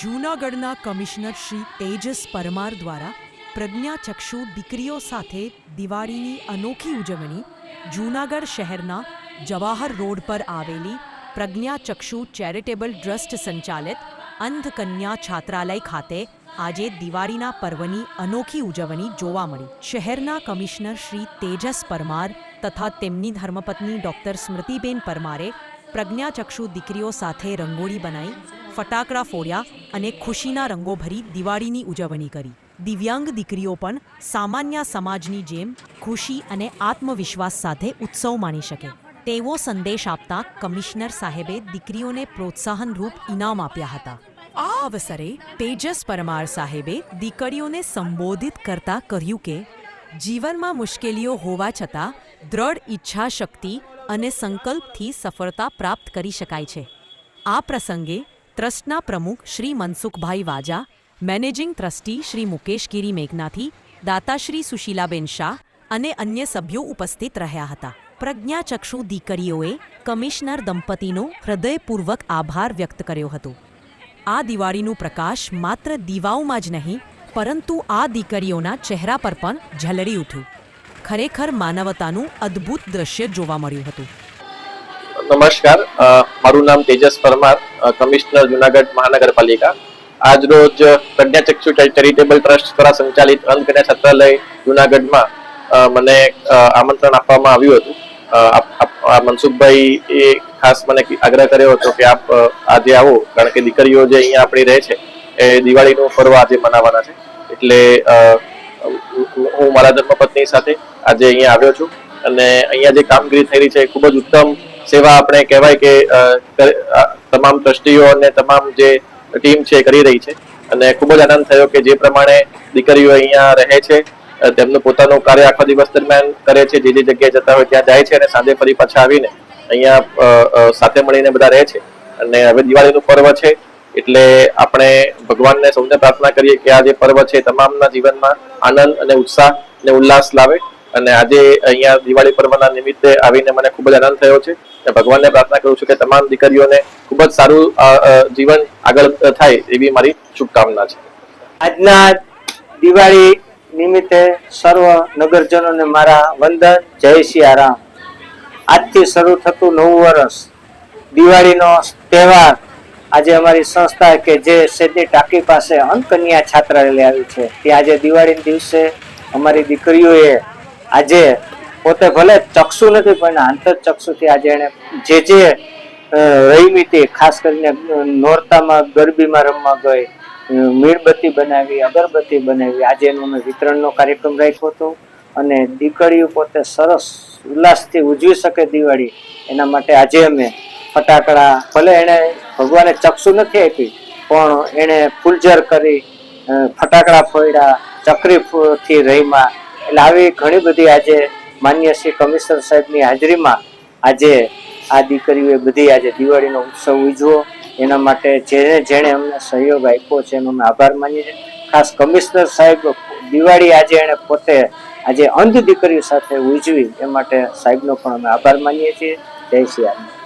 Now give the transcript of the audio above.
જૂનાગઢના કમિશનર શ્રી તેજસ પરમાર દ્વારા પ્રજ્ઞાચક્ષુ દીકરીઓ સાથે દિવાળીની અનોખી ઉજવણી જૂનાગઢ શહેરના જવાહર રોડ પર આવેલી પ્રજ્ઞાચક્ષુ ચેરિટેબલ ટ્રસ્ટ સંચાલિત અંધ કન્યા છાત્રાલય ખાતે આજે દિવાળીના પર્વની અનોખી ઉજવણી જોવા મળી. શહેરના કમિશનર શ્રી તેજસ પરમાર તથા તેમની ધર્મપત્ની ડોક્ટર સ્મૃતિબેન પરમારે પ્રજ્ઞાચક્ષુ દીકરીઓ સાથે રંગોળી બનાવી ફટાકડા ફોડ્યા અને ખુશીના રંગો ભરી દિવાળીની ઉજવણી કરી. દિવ્યાંગ દીકરીઓ પણ સામાન્ય સમાજની જેમ ખુશી અને આત્મવિશ્વાસ સાથે ઉત્સવ માણી શકે. તેવો સંદેશ આપતા કમિશનર સાહેબે દીકરીઓને પ્રોત્સાહનરૂપ ઇનામ આપ્યા હતા. આ અવસરે તેજસ પરમાર સાહેબે દીકરીઓને સંબોધિત કરતા કહ્યું કે, જીવનમાં મુશ્કેલીઓ હોવા છતાં દ્રઢ ઈચ્છા શક્તિ અને સંકલ્પથી સફળતા પ્રાપ્ત કરી શકાય છે. આ પ્રસંગે ટ્રસ્ટના પ્રમુખ શ્રી મનસુખભાઈ વાજા, મેનેજિંગ ટ્રસ્ટી શ્રી મુકેશ ગીરી મેઘનાથી દાતાશ્રી સુશીલાબેન શાહ અને અન્ય સભ્યો ઉપસ્થિત રહ્યા હતા. પ્રજ્ઞાચક્ષુ દીકરીઓએ કમિશનર દંપતીનો હૃદયપૂર્વક આભાર વ્યક્ત કર્યો હતો. આ દિવાળીનું પ્રકાશ માત્ર દીવાઓમાં જ નહીં, પરંતુ આ દીકરીઓના ચહેરા પર પણ ઝલડી ઉઠ્યું. ખરેખર માનવતાનું અદ્ભુત દ્રશ્ય જોવા મળ્યું હતું. નમસ્કાર. મારું નામ તેજસ પરમાર કમિશનર જુનાગઢ મહાનગરપાલિકા. આજ રોજ પ્રજ્ઞાચક્ષુ ચેરિટેબલ ટ્રસ્ટ દ્વારા સંચાલિત અંધકન્યા છાત્રાલય જુનાગઢમાં મને આમંત્રણ આપવામાં આવ્યું હતું. મનસુખભાઈ એ ખાસ મને આગ્રહ કર્યો હતો કે આપ આજે આવો, કારણ કે દીકરીઓ જે અહીંયા આપણી રહે છે, એ દિવાળીનું પર્વ આજે મનાવવાના છે. એટલે હું મારા ધર્મપત્ની સાથે આજે અહીંયા આવ્યો છું. અને અહીંયા જે કામગીરી થઈ રહી છે ખૂબ જ ઉત્તમ સેવા આપણે કહેવાય કે તમામ ટ્રસ્ટીઓ અને તમામ જે ટીમ છે કરી રહી છે. અને ખૂબ જ આનંદ થયો કે જે પ્રમાણે દીકરીઓ અહીંયા રહે છે તેમનું પોતાનું કાર્ય આખા દિવસ દરમિયાન કરે છે, જે જે જગ્યાએ જતા હોય ત્યાં જાય છે અને સાંજે ફરી પાછા આવીને અહીંયા સાથે મળીને બધા રહે છે. અને હવે દિવાળીનું પર્વ છે, એટલે આપણે ભગવાનને સૌને પ્રાર્થના કરીએ કે આ જે પર્વ છે તમામના જીવનમાં આનંદ અને ઉત્સાહ અને ઉલ્લાસ લાવે. અને આજે અહીંયા દિવાળી પર્વના નિમિત્તે આવીને મને ખૂબ જ આનંદ થયો છે. અને ભગવાનને પ્રાર્થના કરું છું કે તમામ દીકરીઓને ખૂબ જ સારું જીવન આગળ થાય એવી મારી શુભકામના છે. આજના દિવાળી નિમિત્તે સર્વ નગરજનોને મારા વંદન. જય સિયારામ આજથી શરૂ થતું નવું વર્ષ, દિવાળીનો તહેવાર. આજે અમારી સંસ્થા કે જે સેદની ટાંકી પાસે અંકન્યા છાત્રાલય આવી છે. ત્યાં આજે દિવાળીના દિવસે અમારી દીકરીઓએ આજે પોતે ભલે ચક્ષુ નથી, પણ આંતર ચક્ષુથી આજે એને જે જે રમી હતી, ખાસ કરીને નોરતામાં, ગરબીમાં રમવા ગઈ મીણબત્તી બનાવી, અગરબત્તી બનાવી, આજે એનો અમે વિતરણનો કાર્યક્રમ રાખ્યો હતો. અને દીકરીઓ પોતે સરસ ઉલ્લાસથી ઉજવી શકે દિવાળી, એના માટે આજે અમે ફટાકડા, ભલે એણે ભગવાને ચક્ષુ નથી આપી, પણ એણે ફૂલઝર કરી ફટાકડા ફોડ્યા ચકરી થી રહીમાં એટલે આવી ઘણી બધી આજે માન્ય શ્રી કમિશનર સાહેબની હાજરીમાં આજે આ દીકરીઓએ બધી આજે દિવાળીનો ઉત્સવ ઉજવો. એના માટે જેને જેણે અમને સહયોગ આપ્યો છે એનો અમે આભાર માનીએ છીએ. ખાસ કમિશનર સાહેબ દિવાળી આજે એણે પોતે આજે અંધ દીકરીઓ સાથે ઉજવી એ માટે સાહેબનો પણ અમે આભાર માનીએ છીએ. જય શ્રી રામ.